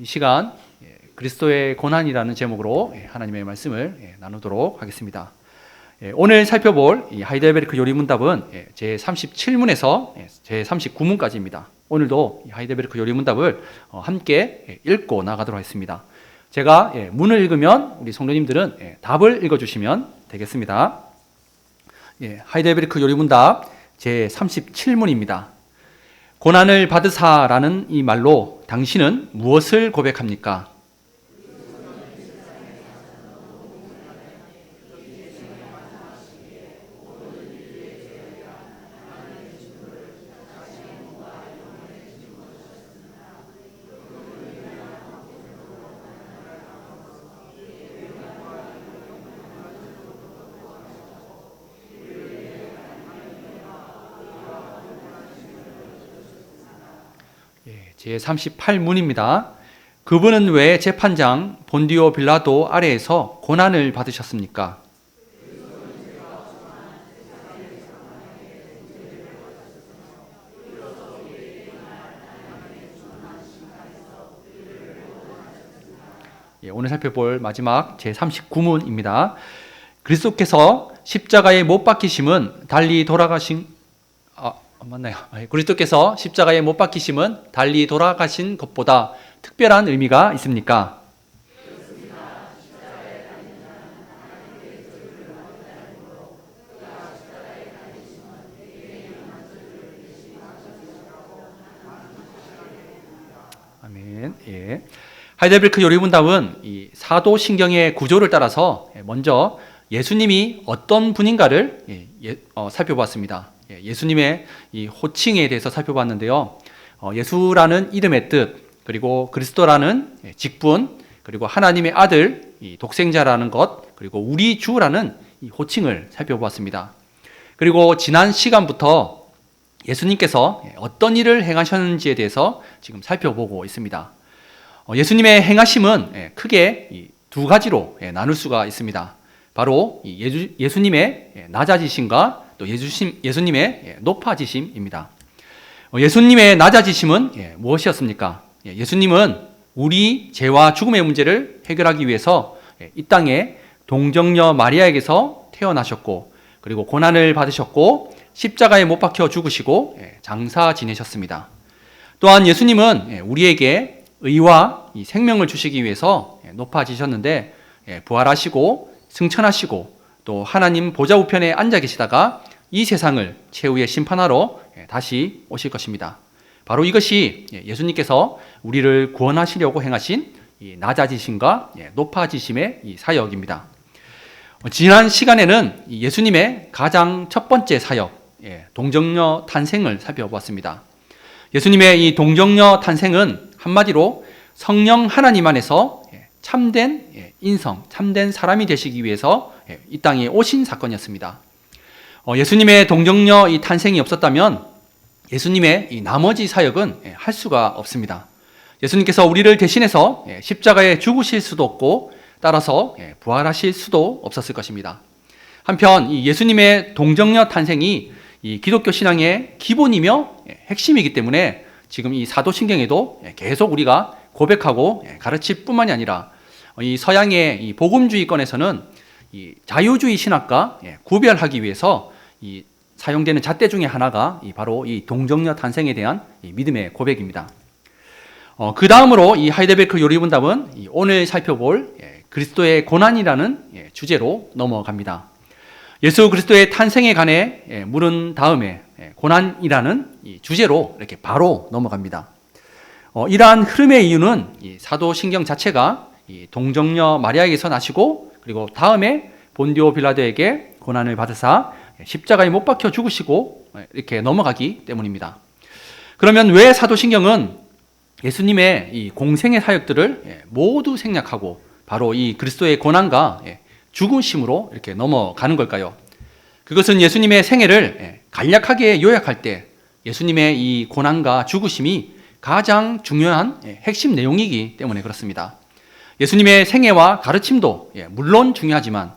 이 시간 예, 그리스도의 고난이라는 제목으로 예, 하나님의 말씀을 예, 나누도록 하겠습니다. 예, 오늘 살펴볼 이 하이델베르크 요리문답은 예, 제 37문에서 제 39문까지입니다. 오늘도 이 하이델베르크 요리문답을 어, 함께 예, 읽고 나가도록 하겠습니다. 제가 예, 문을 읽으면 우리 성도님들은 예, 답을 읽어주시면 되겠습니다. 예, 하이델베르크 요리문답 제 37문입니다. 고난을 받으사라는 이 말로 당신은 무엇을 고백합니까? 제 38문입니다. 그분은 왜 재판장 본디오 빌라도 아래에서 고난을 받으셨습니까? 예, 오늘 살펴볼 마지막 제 39문입니다. 그리스도께서 십자가에 못 박히심은 달리 돌아가신 아, 맞나요? 아, 그리스도께서 십자가에 못 박히심은 달리 돌아가신 것보다 특별한 의미가 있습니까? 아멘. 예. 하이델베르크 요리문답은 이 사도신경의 구조를 따라서 먼저 예수님이 어떤 분인가를 예, 예, 어, 살펴봤습니다. 예, 예수님의 이 호칭에 대해서 살펴봤는데요. 어, 예수라는 이름의 뜻, 그리고 그리스도라는 예, 직분, 그리고 하나님의 아들, 이 독생자라는 것, 그리고 우리 주라는 이 호칭을 살펴보았습니다. 그리고 지난 시간부터 예수님께서 예, 어떤 일을 행하셨는지에 대해서 지금 살펴보고 있습니다. 어, 예수님의 행하심은 예, 크게 이두 가지로 예, 나눌 수가 있습니다. 바로 예수님의 예, 낮아지심과 또 예수심, 예수님의 예, 높아지심입니다. 어, 예수님의 낮아지심은 예, 무엇이었습니까? 예, 예수님은 우리 죄와 죽음의 문제를 해결하기 위해서 예, 이 땅에 동정녀 마리아에게서 태어나셨고 그리고 고난을 받으셨고 십자가에 못 박혀 죽으시고 예, 장사 지내셨습니다. 또한 예수님은 예, 우리에게 의와 이 생명을 주시기 위해서 예, 높아지셨는데 예, 부활하시고 승천하시고 또 하나님 보좌 우편에 앉아 계시다가 이 세상을 최후의 심판하러 예, 다시 오실 것입니다. 바로 이것이 예, 예수님께서 우리를 구원하시려고 행하신 이 낮아지심과 예, 높아지심의 이 사역입니다. 어, 지난 시간에는 이 예수님의 가장 첫 번째 사역, 예, 동정녀 탄생을 살펴보았습니다. 예수님의 이 동정녀 탄생은 한마디로 성령 하나님 안에서 예, 참된 예, 인성, 참된 사람이 되시기 위해서 예, 이 땅에 오신 사건이었습니다. 어, 예수님의 동정녀 이 탄생이 없었다면 예수님의 이 나머지 사역은 예, 할 수가 없습니다. 예수님께서 우리를 대신해서 예, 십자가에 죽으실 수도 없고 따라서 예, 부활하실 수도 없었을 것입니다. 한편 이 예수님의 동정녀 탄생이 이 기독교 신앙의 기본이며 예, 핵심이기 때문에 지금 이 사도신경에도 예, 계속 우리가 고백하고 예, 가르칠 뿐만이 아니라 어, 이 서양의 이 복음주의권에서는 이 자유주의 신학과 예, 구별하기 위해서 이 사용되는 잣대 중에 하나가 이 바로 이 동정녀 탄생에 대한 이 믿음의 고백입니다. 어, 그 다음으로 이 하이데베르크 요리문답은 이 오늘 살펴볼 예, 그리스도의 고난이라는 예, 주제로 넘어갑니다. 예수 그리스도의 탄생에 관해 예, 물은 다음에 예, 고난이라는 이 주제로 이렇게 바로 넘어갑니다. 어, 이러한 흐름의 이유는 이 사도신경 자체가 이 동정녀 마리아에게서 나시고 그리고 다음에 본디오 빌라도에게 고난을 받으사 십자가에 못 박혀 죽으시고 예, 이렇게 넘어가기 때문입니다. 그러면 왜 사도신경은 예수님의 이 공생의 사역들을 예, 모두 생략하고 바로 이 그리스도의 고난과 예, 죽으심으로 이렇게 넘어가는 걸까요? 그것은 예수님의 생애를 예, 간략하게 요약할 때 예수님의 이 고난과 죽으심이 가장 중요한 예, 핵심 내용이기 때문에 그렇습니다. 예수님의 생애와 가르침도 예, 물론 중요하지만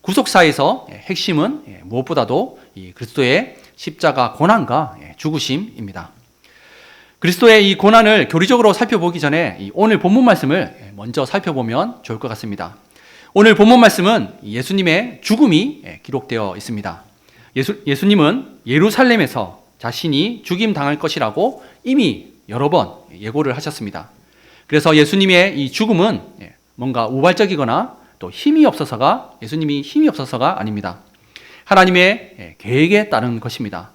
구속사에서 예, 핵심은 예, 무엇보다도 이 그리스도의 십자가 고난과 예, 죽으심입니다. 그리스도의 이 고난을 교리적으로 살펴보기 전에 이 오늘 본문 말씀을 먼저 살펴보면 좋을 것 같습니다. 오늘 본문 말씀은 예수님의 죽음이 기록되어 있습니다. 예수, 예수님은 예루살렘에서 자신이 죽임 당할 것이라고 이미 여러 번 예고를 하셨습니다. 그래서 예수님의 이 죽음은 뭔가 우발적이거나 또 힘이 없어서가 예수님이 힘이 없어서가 아닙니다. 하나님의 계획에 따른 것입니다.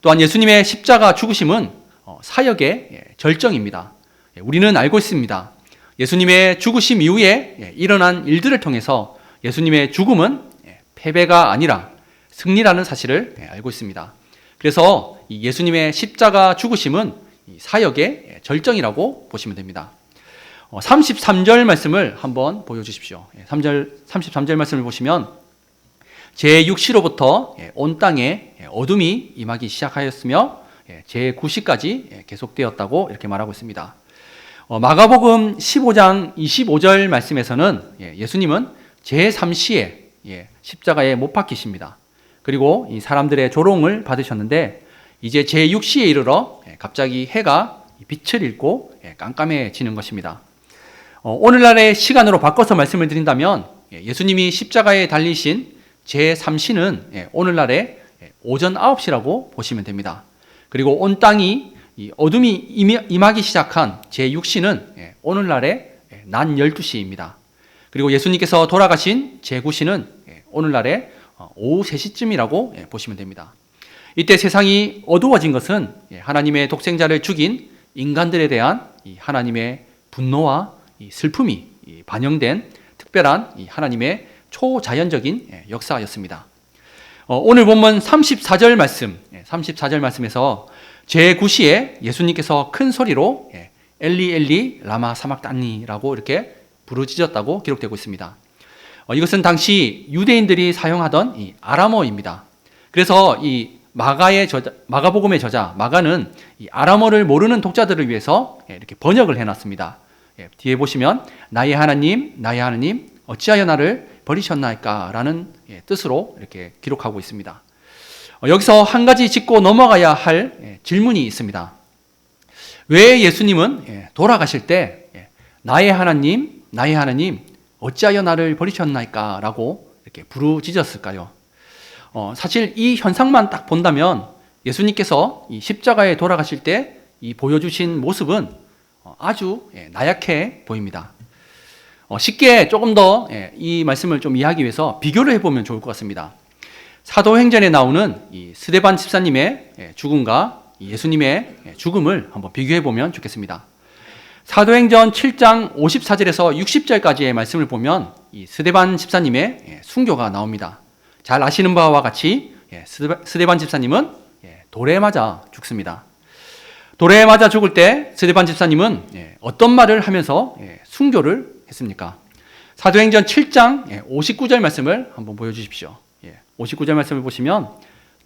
또한 예수님의 십자가 죽으심은 어, 사역의 절정입니다. 우리는 알고 있습니다. 예수님의 죽으심 이후에 일어난 일들을 통해서 예수님의 죽음은 패배가 아니라 승리라는 사실을 알고 있습니다. 그래서 예수님의 십자가 죽으심은 사역의 절정이라고 보시면 됩니다. 33절 말씀을 한번 보여주십시오. 3절, 33절 말씀을 보시면 제6시로부터 온 땅에 어둠이 임하기 시작하였으며 제9시까지 계속되었다고 이렇게 말하고 있습니다. 어, 마가복음 15장 25절 말씀에서는 예수님은 제3시에 십자가에 못 박히십니다. 그리고 이 사람들의 조롱을 받으셨는데 이제 제6시에 이르러 갑자기 해가 빛을 잃고 깜깜해지는 것입니다. 어, 오늘날의 시간으로 바꿔서 말씀을 드린다면 예수님이 십자가에 달리신 제3시는 오늘날의 오전 9시라고 보시면 됩니다. 그리고 온 땅이 어둠이 임하기 시작한 제6시는 오늘날의 낮 12시입니다. 그리고 예수님께서 돌아가신 제9시는 오늘날의 오후 3시쯤이라고 보시면 됩니다. 이때 세상이 어두워진 것은 하나님의 독생자를 죽인 인간들에 대한 하나님의 분노와 슬픔이 반영된 특별한 하나님의 초자연적인 역사였습니다. 어, 오늘 본문 34절 말씀, 34절 말씀에서 제9시에 예수님께서 큰 소리로 엘리 엘리 라마 사막단니라고 이렇게 부르짖었다고 기록되고 있습니다. 어, 이것은 당시 유대인들이 사용하던 이 아람어입니다. 그래서 이 마가의 저자, 마가복음의 저자 마가는 이 아람어를 모르는 독자들을 위해서 이렇게 번역을 해놨습니다. 뒤에 보시면 나의 하나님, 나의 하나님, 어찌하여 나를 버리셨나이까라는 예, 뜻으로 이렇게 기록하고 있습니다. 어, 여기서 한 가지 짚고 넘어가야 할 예, 질문이 있습니다. 왜 예수님은 예, 돌아가실 때 나의 하나님, 나의 하나님, 어찌하여 나를 버리셨나이까라고 이렇게 부르짖었을까요? 어, 사실 이 현상만 딱 본다면 예수님께서 이 십자가에 돌아가실 때 이 보여주신 모습은 어, 아주 나약해 보입니다. 어, 쉽게 조금 더이 예, 말씀을 좀 이해하기 위해서 비교를 해보면 좋을 것 같습니다. 사도행전에 나오는 이 스데반 집사님의 예, 죽음과 예수님의 예, 죽음을 한번 비교해 보면 좋겠습니다. 사도행전 7장 54절에서 60절까지의 말씀을 보면 이 스데반 집사님의 순교가 나옵니다. 잘 아시는 바와 같이 스데반 집사님은 돌에 맞아 죽습니다. 돌에 맞아 죽을 때 스데반 집사님은 어떤 말을 하면서 순교를 했습니까? 사도행전 7장 59절 예, 말씀을 한번 보여주십시오. 59절 예, 말씀을 보시면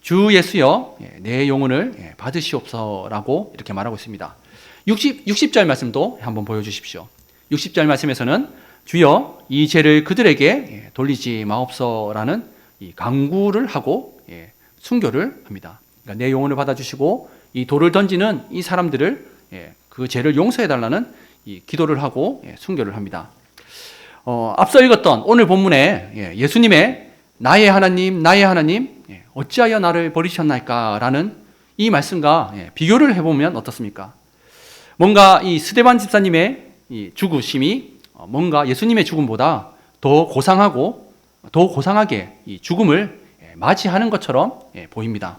주 예수여 예, 내 영혼을 받으시옵소라고 이렇게 말하고 있습니다. 60, 60절 말씀도 한번 보여주십시오. 60절 말씀에서는 주여 이 죄를 그들에게 돌리지 마옵소라는 강구를 하고 순교를 합니다. 그러니까 내 영혼을 받아주시고 이 돌을 던지는 이 사람들을 그 죄를 용서해 달라는 기도를 하고 순교를 합니다. 어, 앞서 읽었던 오늘 본문에 예, 예수님의 나의 하나님, 나의 하나님, 예, 어찌하여 나를 버리셨나이까라는 이 말씀과 예, 비교를 해보면 어떻습니까? 뭔가 이 스데반 집사님의 이 죽으심이 어, 뭔가 예수님의 죽음보다 더 고상하고 더 고상하게 이 죽음을 맞이하는 것처럼 보입니다.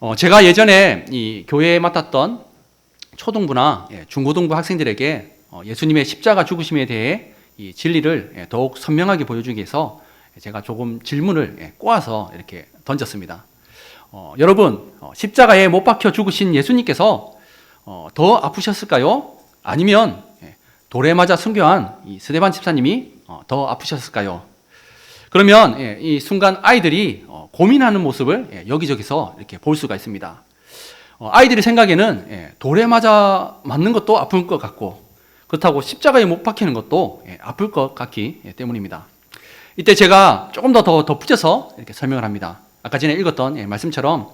어, 제가 예전에 이 교회에 맡았던 초등부나 중고등부 학생들에게 어, 예수님의 십자가 죽으심에 대해 이 진리를 예, 더욱 선명하게 보여주기 위해서 제가 조금 질문을 예, 꼬아서 이렇게 던졌습니다. 어, 여러분, 어, 십자가에 못 박혀 죽으신 예수님께서 어, 더 아프셨을까요? 아니면 예, 돌에 맞아 순교한 이 스데반 집사님이 어, 더 아프셨을까요? 그러면 예, 이 순간 아이들이 어, 고민하는 모습을 예, 여기저기서 이렇게 볼 수가 있습니다. 어, 아이들의 생각에는 돌에 맞아 맞는 것도 아픈 것 같고 그렇다고 십자가에 못 박히는 것도 예, 아플 것 같기 예, 때문입니다. 이때 제가 조금 더, 더 덧붙여서 이렇게 설명을 합니다. 아까 전에 읽었던 예, 말씀처럼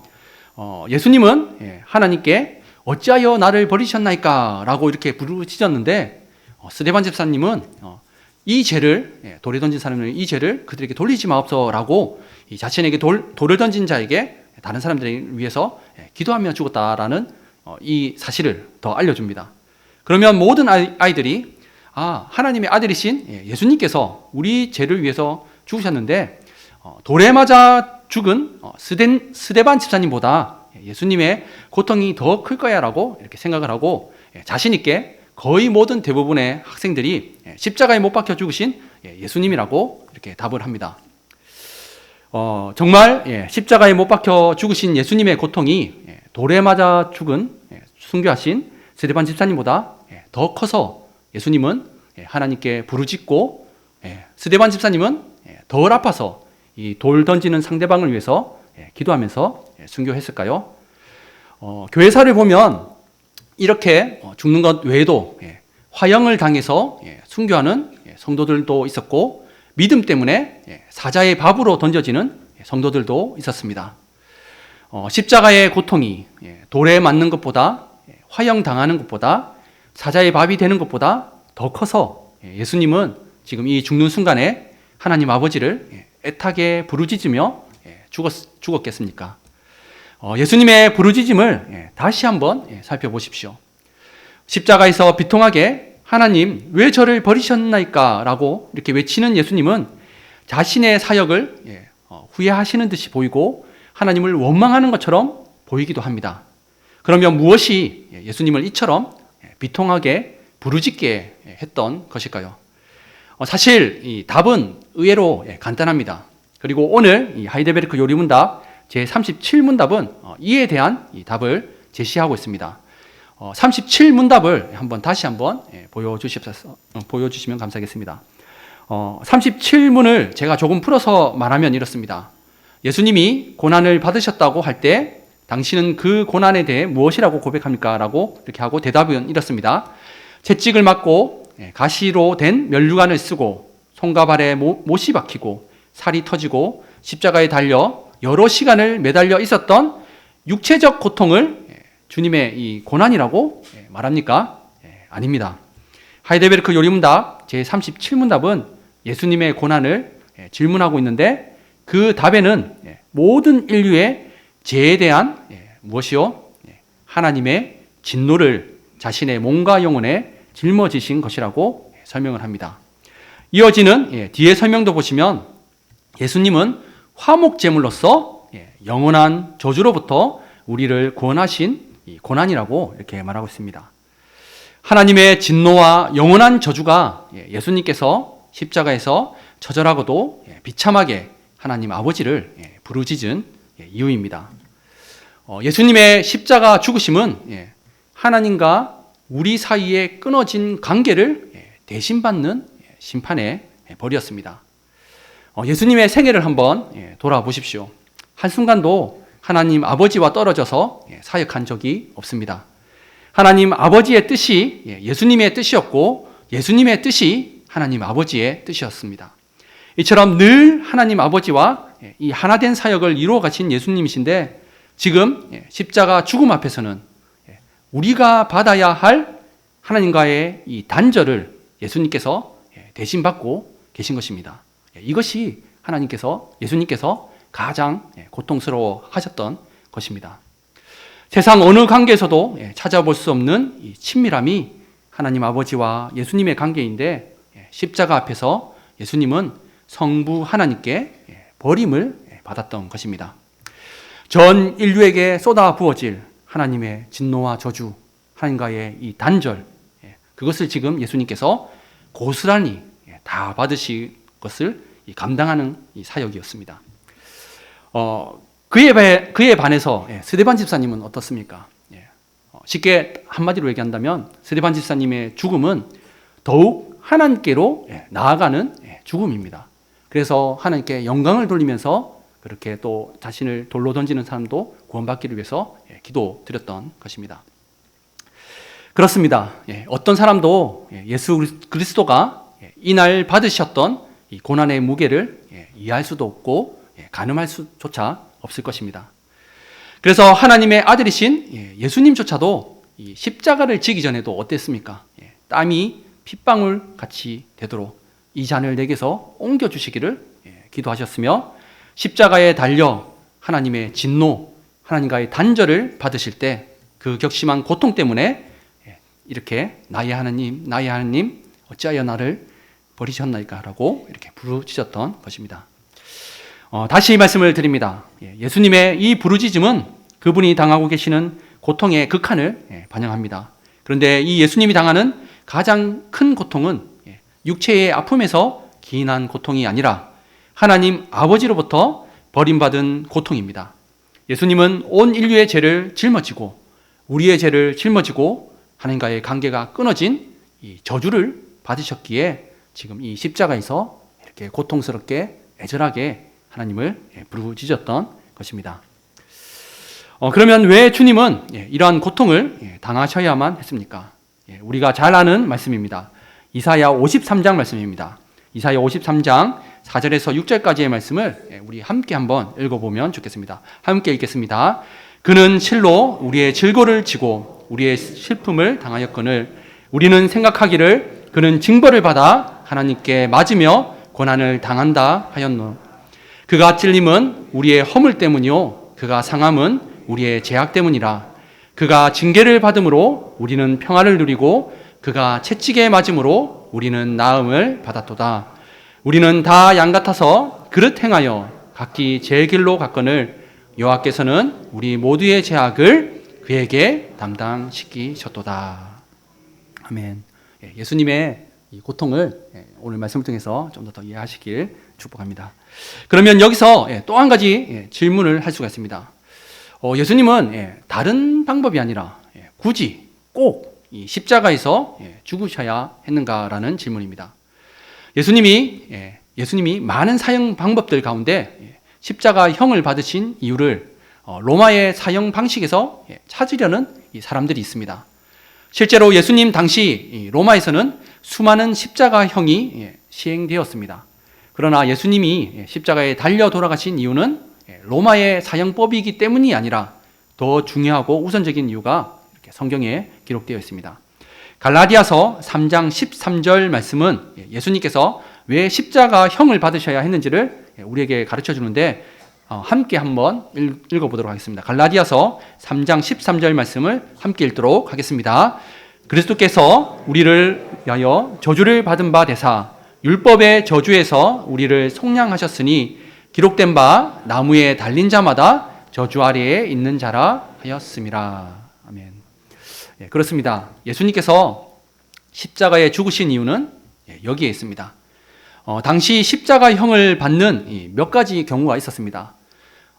어, 예수님은 하나님께 어찌하여 나를 버리셨나이까라고 이렇게 부르짖었는데 어, 스데반 집사님은 어, 이 죄를 예, 돌에 던진 사람은 이 죄를 그들에게 돌리지 마옵소라고 이 자신에게 돌, 돌을 던진 자에게 다른 사람들을 위해서 예, 기도하며 죽었다라는 어, 이 사실을 더 알려줍니다. 그러면 모든 아이- 아이들이 아 하나님의 아들이신 예, 예수님께서 우리 죄를 위해서 죽으셨는데 어, 돌에 맞아 죽은 어, 스덴, 스데반 집사님보다 예, 예수님의 고통이 더 클 거야라고 이렇게 생각을 하고 예, 자신 있게 거의 모든 대부분의 학생들이 예, 십자가에 못 박혀 죽으신 예, 예수님이라고 이렇게 답을 합니다. 어, 정말 예, 십자가에 못 박혀 죽으신 예수님의 고통이 예, 돌에 맞아 죽은 예, 순교하신 스데반 집사님보다 예, 더 커서 예수님은 예, 하나님께 부르짖고 예, 스데반 집사님은 예, 덜 아파서 이 돌 던지는 상대방을 위해서 예, 기도하면서 예, 순교했을까요? 어, 교회사를 보면 이렇게 어, 죽는 것 외에도 예, 화형을 당해서 예, 순교하는 예, 성도들도 있었고 믿음 때문에 예, 사자의 밥으로 던져지는 예, 성도들도 있었습니다. 어, 십자가의 고통이 예, 돌에 맞는 것보다 예, 화형 당하는 것보다 사자의 밥이 되는 것보다 더 커서 예, 예수님은 지금 이 죽는 순간에 하나님 아버지를 예, 애타게 부르짖으며 예, 죽었, 죽었겠습니까? 어, 예수님의 부르짖음을 예, 다시 한번 예, 살펴보십시오. 십자가에서 비통하게 하나님 왜 저를 버리셨나이까라고 이렇게 외치는 예수님은 자신의 사역을 예, 어, 후회하시는 듯이 보이고 하나님을 원망하는 것처럼 보이기도 합니다. 그러면 무엇이 예, 예수님을 이처럼 예, 비통하게 부르짖게 예, 했던 것일까요? 어, 사실 이 답은 의외로 예, 간단합니다. 그리고 오늘 이 하이데베르크 요리문답 제 37문답은 어, 이에 대한 이 답을 제시하고 있습니다. 어, 37문답을 한번 다시 한번 예, 보여주십사, 어, 보여주시면 감사하겠습니다. 어, 37문을 제가 조금 풀어서 말하면 이렇습니다. 예수님이 고난을 받으셨다고 할 때 당신은 그 고난에 대해 무엇이라고 고백합니까? 라고 이렇게 하고 대답은 이렇습니다. 채찍을 맞고 예, 가시로 된 면류관을 쓰고 손과 발에 모- 못이 박히고 살이 터지고 십자가에 달려 여러 시간을 매달려 있었던 육체적 고통을 예, 주님의 이 고난이라고 예, 말합니까? 예, 아닙니다. 하이데베르크 요리문답 제37문답은 예수님의 고난을 예, 질문하고 있는데 그 답에는 예, 모든 인류의 죄에 대한 예, 무엇이요? 예, 하나님의 진노를 자신의 몸과 영혼에 짊어지신 것이라고 예, 설명을 합니다. 이어지는 예, 뒤에 설명도 보시면 예수님은 화목 제물로서 예, 영원한 저주로부터 우리를 구원하신 이 고난이라고 이렇게 말하고 있습니다. 하나님의 진노와 영원한 저주가 예, 예수님께서 십자가에서 처절하고도 예, 비참하게 하나님 아버지를 예, 부르짖은 예, 이유입니다. 어, 예수님의 십자가 죽으심은 예, 하나님과 우리 사이에 끊어진 관계를 예, 대신받는 예, 심판의 예, 벌이었습니다. 어, 예수님의 생애를 한번 예, 돌아보십시오. 한순간도 하나님 아버지와 떨어져서 예, 사역한 적이 없습니다. 하나님 아버지의 뜻이 예, 예수님의 뜻이었고 예수님의 뜻이 하나님 아버지의 뜻이었습니다. 이처럼 늘 하나님 아버지와 예, 이 하나된 사역을 이루어 가신 예수님이신데 지금 예, 십자가 죽음 앞에서는 예, 우리가 받아야 할 하나님과의 이 단절을 예수님께서 예, 대신 받고 계신 것입니다. 예, 이것이 하나님께서 예수님께서 가장 예, 고통스러워 하셨던 것입니다. 세상 어느 관계에서도 예, 찾아볼 수 없는 이 친밀함이 하나님 아버지와 예수님의 관계인데 예, 십자가 앞에서 예수님은 성부 하나님께 예, 버림을 예, 받았던 것입니다. 전 인류에게 쏟아 부어질 하나님의 진노와 저주, 하나님과의 이 단절, 예, 그것을 지금 예수님께서 고스란히 예, 다 받으실 것을 이 감당하는 이 사역이었습니다. 어, 그에, 바- 그에 반해서 예, 스데반 집사님은 어떻습니까? 예, 어, 쉽게 한마디로 얘기한다면 스데반 집사님의 죽음은 더욱 하나님께로 예, 나아가는 예, 죽음입니다. 그래서 하나님께 영광을 돌리면서 그렇게 또 자신을 돌로 던지는 사람도 구원받기를 위해서 예, 기도 드렸던 것입니다. 그렇습니다. 예, 어떤 사람도 예, 예수 그리스도가 예, 이날 받으셨던 이 고난의 무게를 예, 이해할 수도 없고 예, 가늠할 수조차 없을 것입니다. 그래서 하나님의 아들이신 예, 예수님조차도 이 십자가를 지기 전에도 어땠습니까? 예, 땀이 핏방울 같이 되도록 이 잔을 내게서 옮겨 주시기를 예, 기도하셨으며 십자가에 달려 하나님의 진노, 하나님과의 단절을 받으실 때 그 격심한 고통 때문에 예, 이렇게 나의 하나님, 나의 하나님 어찌하여 나를 버리셨나이까라고 이렇게 부르짖었던 것입니다. 어, 다시 말씀을 드립니다. 예, 예수님의 이 부르짖음은 그분이 당하고 계시는 고통의 극한을 예, 반영합니다. 그런데 이 예수님이 당하는 가장 큰 고통은 예, 육체의 아픔에서 기인한 고통이 아니라 하나님 아버지로부터 버림받은 고통입니다. 예수님은 온 인류의 죄를 짊어지고 우리의 죄를 짊어지고 하나님과의 관계가 끊어진 이 저주를 받으셨기에 지금 이 십자가에서 이렇게 고통스럽게 애절하게 하나님을 예, 부르짖었던 것입니다. 어, 그러면 왜 주님은 예, 이러한 고통을 예, 당하셔야만 했습니까? 예, 우리가 잘 아는 말씀입니다. 이사야 53장 말씀입니다. 이사야 53장 4절에서 6절까지의 말씀을 예, 우리 함께 한번 읽어보면 좋겠습니다. 함께 읽겠습니다. 그는 실로 우리의 질고를 지고 우리의 슬픔을 당하였거늘 우리는 생각하기를 그는 징벌을 받아 하나님께 맞으며 고난을 당한다 하였노. 그가 찔림은 우리의 허물 때문이요 그가 상함은 우리의 죄악 때문이라. 그가 징계를 받음으로 우리는 평화를 누리고 그가 채찍에 맞음으로 우리는 나음을 받았도다. 우리는 다 양 같아서 그릇 행하여 각기 제 길로 갔거늘 여호와께서는 우리 모두의 죄악을 그에게 담당시키셨도다. 아멘. 예, 예수님의 이 고통을 예, 오늘 말씀을 통해서 좀더더 이해하시길 축복합니다. 그러면 여기서 예, 또한 가지 질문을 할 수가 있습니다. 어, 예수님은 다른 방법이 아니라 굳이 꼭이 십자가에서 죽으셔야 했는가라는 질문입니다. 예수님이 예수님이 많은 사형 방법들 가운데 십자가형을 받으신 이유를 어, 로마의 사형 방식에서 찾으려는 사람들이 있습니다. 실제로 예수님 당시 로마에서는 수많은 십자가형이 시행되었습니다. 그러나 예수님이 십자가에 달려 돌아가신 이유는 로마의 사형법이기 때문이 아니라 더 중요하고 우선적인 이유가 이렇게 성경에 기록되어 있습니다. 갈라디아서 3장 13절 말씀은 예수님께서 왜 십자가형을 받으셔야 했는지를 우리에게 가르쳐 주는데 어, 함께 한번 읽어보도록 하겠습니다. 갈라디아서 3장 13절 말씀을 함께 읽도록 하겠습니다. 그리스도께서 우리를 위하여 저주를 받은 바 되사 율법의 저주에서 우리를 속량하셨으니 기록된 바 나무에 달린 자마다 저주 아래에 있는 자라 하였음이라. 아멘. 예, 그렇습니다. 예수님께서 십자가에 죽으신 이유는 예, 여기에 있습니다. 어, 당시 십자가형을 받는 몇 가지 경우가 있었습니다.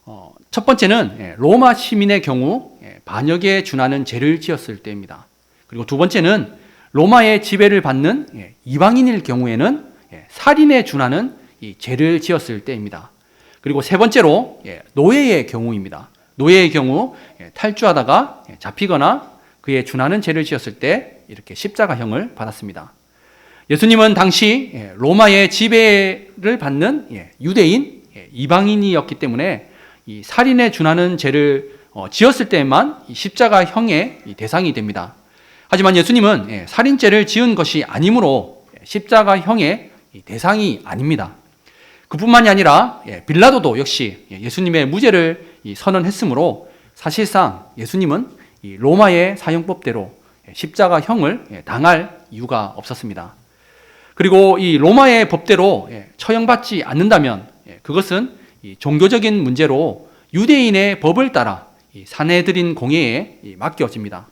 어, 첫 번째는 예, 로마 시민의 경우 예, 반역에 준하는 죄를 지었을 때입니다. 그리고 두 번째는 로마의 지배를 받는 예, 이방인일 경우에는 예, 살인에 준하는 죄를 지었을 때입니다. 그리고 세 번째로 예, 노예의 경우입니다. 노예의 경우 탈주하다가 잡히거나 그에 준하는 죄를 지었을 때 이렇게 십자가형을 받았습니다. 예수님은 당시 로마의 지배를 받는 유대인 이방인이었기 때문에 살인에 준하는 죄를 어, 지었을 때만 십자가형의 대상이 됩니다. 하지만 예수님은 예, 살인죄를 지은 것이 아니므로 십자가형의 대상이 아닙니다. 그뿐만이 아니라 예, 빌라도도 역시 예, 예수님의 무죄를 선언했으므로 사실상 예수님은 로마의 사형법대로 십자가형을 당할 이유가 없었습니다. 그리고 이 로마의 법대로 처형받지 않는다면 그것은 종교적인 문제로 유대인의 법을 따라 사내들인 공예에 맡겨집니다.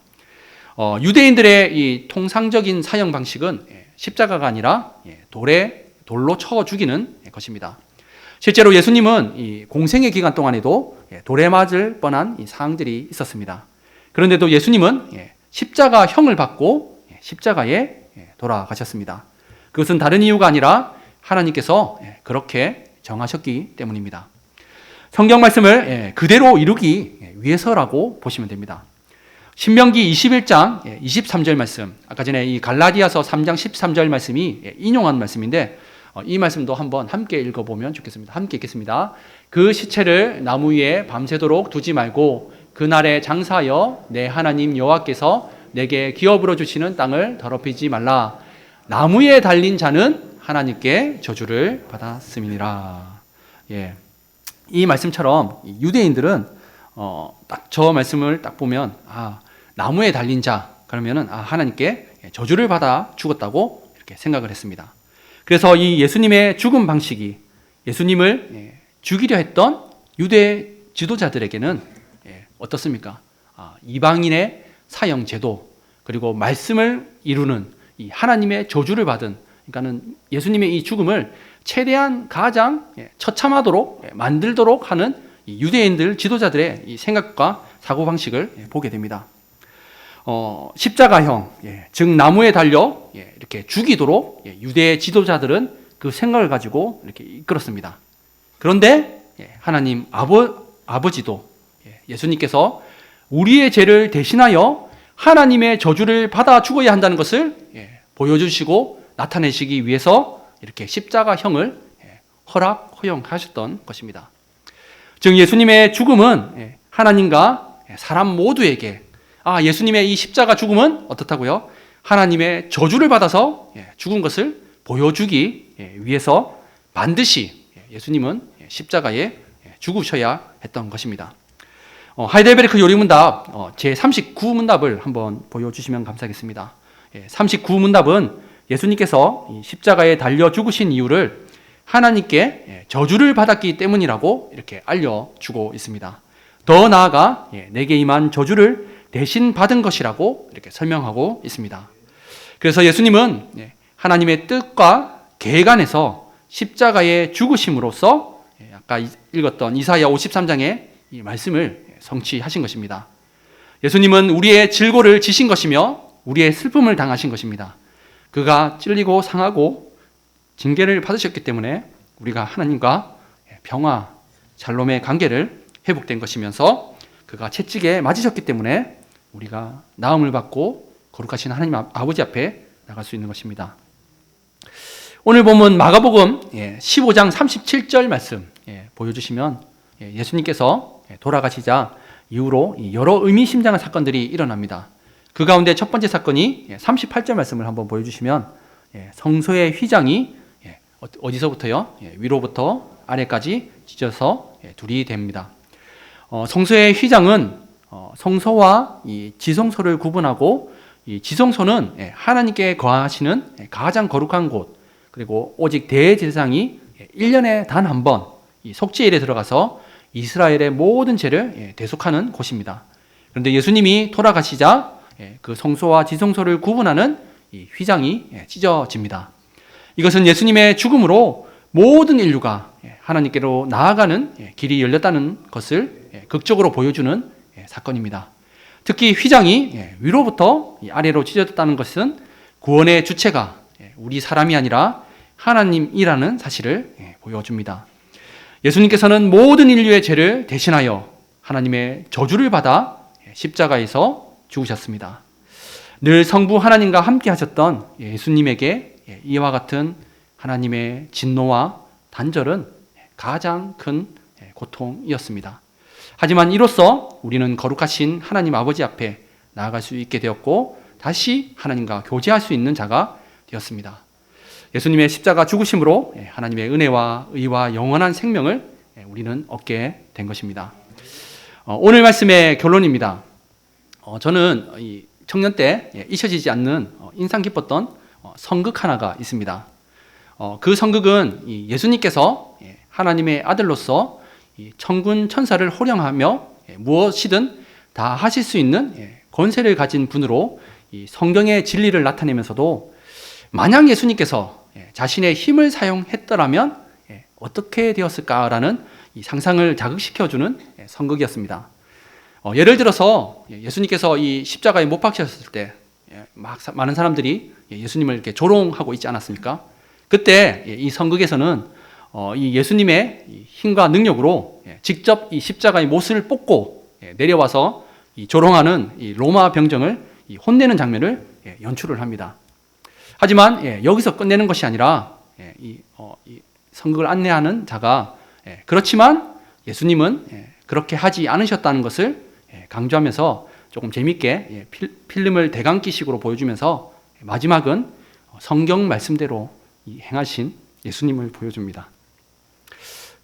어, 유대인들의 이 통상적인 사형 방식은 예, 십자가가 아니라 예, 돌에 돌로 쳐 죽이는 것입니다. 실제로 예수님은 이 공생의 기간 동안에도 예, 돌에 맞을 뻔한 사항들이 있었습니다. 그런데도 예수님은 십자가 형을 받고 십자가에 돌아가셨습니다. 그것은 다른 이유가 아니라 하나님께서 그렇게 정하셨기 때문입니다. 성경 말씀을 그대로 이루기 위해서라고 보시면 됩니다. 신명기 21장 23절 예, 말씀, 아까 전에 이 갈라디아서 3장 13절 말씀이 예, 인용한 말씀인데 어, 이 말씀도 한번 함께 읽어보면 좋겠습니다. 함께 읽겠습니다. 그 시체를 나무 위에 밤새도록 두지 말고 그날에 장사하여 내 하나님 여호와께서 내게 기업으로 주시는 땅을 더럽히지 말라. 나무에 달린 자는 하나님께 저주를 받았음이니라. 예. 이 말씀처럼 이 유대인들은 어, 딱 저 말씀을 딱 보면 아, 나무에 달린 자 그러면은 아, 하나님께 저주를 받아 죽었다고 이렇게 생각을 했습니다. 그래서 이 예수님의 죽음 방식이 예수님을 예, 죽이려 했던 유대 지도자들에게는 예, 어떻습니까? 아, 이방인의 사형 제도 그리고 말씀을 이루는 이 하나님의 저주를 받은 그러니까는 예수님의 이 죽음을 최대한 가장 예, 처참하도록 예, 만들도록 하는 이 유대인들 지도자들의 이 생각과 사고 방식을 예, 보게 됩니다. 어, 십자가형, 예, 즉 나무에 달려 예, 이렇게 죽이도록 예, 유대 지도자들은 그 생각을 가지고 이렇게 이끌었습니다. 그런데 예, 하나님 아버 아버지도 예, 예수님께서 우리의 죄를 대신하여 하나님의 저주를 받아 죽어야 한다는 것을 예, 보여주시고 나타내시기 위해서 이렇게 십자가형을 예, 허락 허용하셨던 것입니다. 즉 예수님의 죽음은 예, 하나님과 예, 사람 모두에게 아 예수님의 이 십자가 죽음은 어떻다고요? 하나님의 저주를 받아서 예, 죽은 것을 보여주기 예, 위해서 반드시 예, 예수님은 예, 십자가에 예, 죽으셔야 했던 것입니다. 어, 하이델베르크 요리문답 어, 제 39문답을 한번 보여주시면 감사하겠습니다. 예, 39문답은 예수님께서 이 십자가에 달려 죽으신 이유를 하나님께 예, 저주를 받았기 때문이라고 이렇게 알려주고 있습니다. 더 나아가 예, 내게 임한 저주를 대신 받은 것이라고 이렇게 설명하고 있습니다. 그래서 예수님은 예, 하나님의 뜻과 계획 안에서 십자가에 죽으심으로써 예, 아까 이- 읽었던 이사야 53장의 이 말씀을 성취하신 것입니다. 예수님은 우리의 질고를 지신 것이며 우리의 슬픔을 당하신 것입니다. 그가 찔리고 상하고 징계를 받으셨기 때문에 우리가 하나님과 평화, 잘롬의 관계를 회복된 것이면서 그가 채찍에 맞으셨기 때문에 우리가 나음을 받고 거룩하신 하나님 아- 아버지 앞에 나갈 수 있는 것입니다. 오늘 보면 마가복음 15장 37절 말씀 예, 보여주시면 예, 예수님께서 돌아가시자 이후로 이 여러 의미심장한 사건들이 일어납니다. 그 가운데 첫 번째 사건이 38절 말씀을 한번 보여주시면 예, 성소의 휘장이 예, 어- 어디서부터요? 예, 위로부터 아래까지 찢어서 예, 둘이 됩니다. 어, 성소의 휘장은 어, 성소와 이 지성소를 구분하고 이 지성소는 예, 하나님께 거하시는 예, 가장 거룩한 곳 그리고 오직 대제사장이 1년에 단 한번이 속죄일에 들어가서 이스라엘의 모든 죄를 예, 대속하는 곳입니다. 그런데 예수님이 돌아가시자 예, 그 성소와 지성소를 구분하는 이 휘장이 예, 찢어집니다. 이것은 예수님의 죽음으로 모든 인류가 예, 하나님께로 나아가는 예, 길이 열렸다는 것을 예, 극적으로 보여주는 예, 사건입니다. 특히 휘장이 예, 위로부터 이 아래로 찢어졌다는 것은 구원의 주체가 예, 우리 사람이 아니라 하나님이라는 사실을 예, 보여줍니다. 예수님께서는 모든 인류의 죄를 대신하여 하나님의 저주를 받아 예, 십자가에서 죽으셨습니다. 늘 성부 하나님과 함께 하셨던 예수님에게 예, 이와 같은 하나님의 진노와 단절은 가장 큰 예, 고통이었습니다. 하지만 이로써 우리는 거룩하신 하나님 아버지 앞에 나아갈 수 있게 되었고 다시 하나님과 교제할 수 있는 자가 되었습니다. 예수님의 십자가 죽으심으로 예, 하나님의 은혜와 의와 영원한 생명을 예, 우리는 얻게 된 것입니다. 어, 오늘 말씀의 결론입니다. 어, 저는 이 청년 때 예, 잊혀지지 않는 어, 인상 깊었던 어, 성극 하나가 있습니다. 어, 그 성극은 이 예수님께서 예, 하나님의 아들로서 이 천군 천사를 호령하며 예, 무엇이든 다 하실 수 있는 예, 권세를 가진 분으로 이 성경의 진리를 나타내면서도 만약 예수님께서 예, 자신의 힘을 사용했더라면 예, 어떻게 되었을까라는 이 상상을 자극시켜주는 예, 성극이었습니다. 어, 예를 들어서 예, 예수님께서 이 십자가에 못 박히셨을 때 예, 막 사- 많은 사람들이 예, 예수님을 이렇게 조롱하고 있지 않았습니까? 그때 예, 이 성극에서는 어, 이 예수님의 이 힘과 능력으로 예, 직접 이 십자가의 못을 뽑고 예, 내려와서 이 조롱하는 이 로마 병정을 이 혼내는 장면을 예, 연출을 합니다. 하지만 예, 여기서 끝내는 것이 아니라 어, 이 성극을 안내하는 자가 예, 그렇지만 예수님은 예, 그렇게 하지 않으셨다는 것을 예, 강조하면서 조금 재밌게 예, 필- 필름을 대감기식으로 보여주면서 마지막은 성경 말씀대로 이 행하신 예수님을 보여줍니다.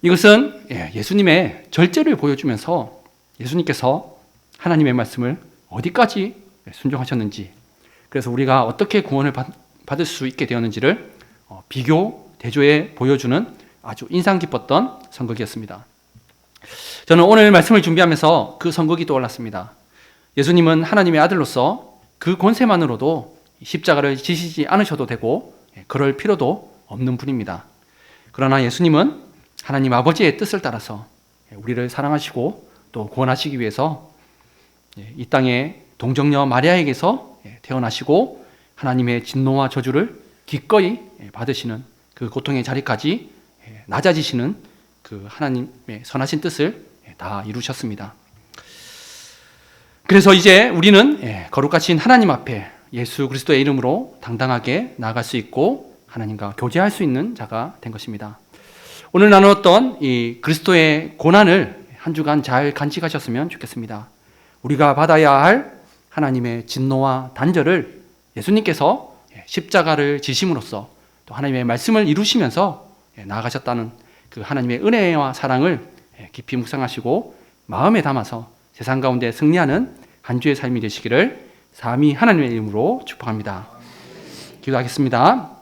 이것은 예, 예수님의 절제를 보여주면서 예수님께서 하나님의 말씀을 어디까지 순종하셨는지 그래서 우리가 어떻게 구원을 받, 받을 수 있게 되었는지를 어, 비교 대조해 보여주는 아주 인상 깊었던 선곡이었습니다. 저는 오늘 말씀을 준비하면서 그 선곡이 떠올랐습니다. 예수님은 하나님의 아들로서 그 권세만으로도 십자가를 지시지 않으셔도 되고 예, 그럴 필요도 없는 분입니다. 그러나 예수님은 하나님 아버지의 뜻을 따라서 예, 우리를 사랑하시고 또 구원하시기 위해서 예, 이 땅에 동정녀 마리아에게서 예, 태어나시고 하나님의 진노와 저주를 기꺼이 예, 받으시는 그 고통의 자리까지 예, 낮아지시는 그 하나님의 선하신 뜻을 예, 다 이루셨습니다. 그래서 이제 우리는 예, 거룩하신 하나님 앞에 예수 그리스도의 이름으로 당당하게 나아갈 수 있고 하나님과 교제할 수 있는 자가 된 것입니다. 오늘 나누었던 이 그리스도의 고난을 한 주간 잘 간직하셨으면 좋겠습니다. 우리가 받아야 할 하나님의 진노와 단절을 예수님께서 예, 십자가를 지심으로써 또 하나님의 말씀을 이루시면서 예, 나아가셨다는 그 하나님의 은혜와 사랑을 예, 깊이 묵상하시고 마음에 담아서 세상 가운데 승리하는 한 주의 삶이 되시기를 삼위 하나님의 이름으로 축복합니다. 기도하겠습니다.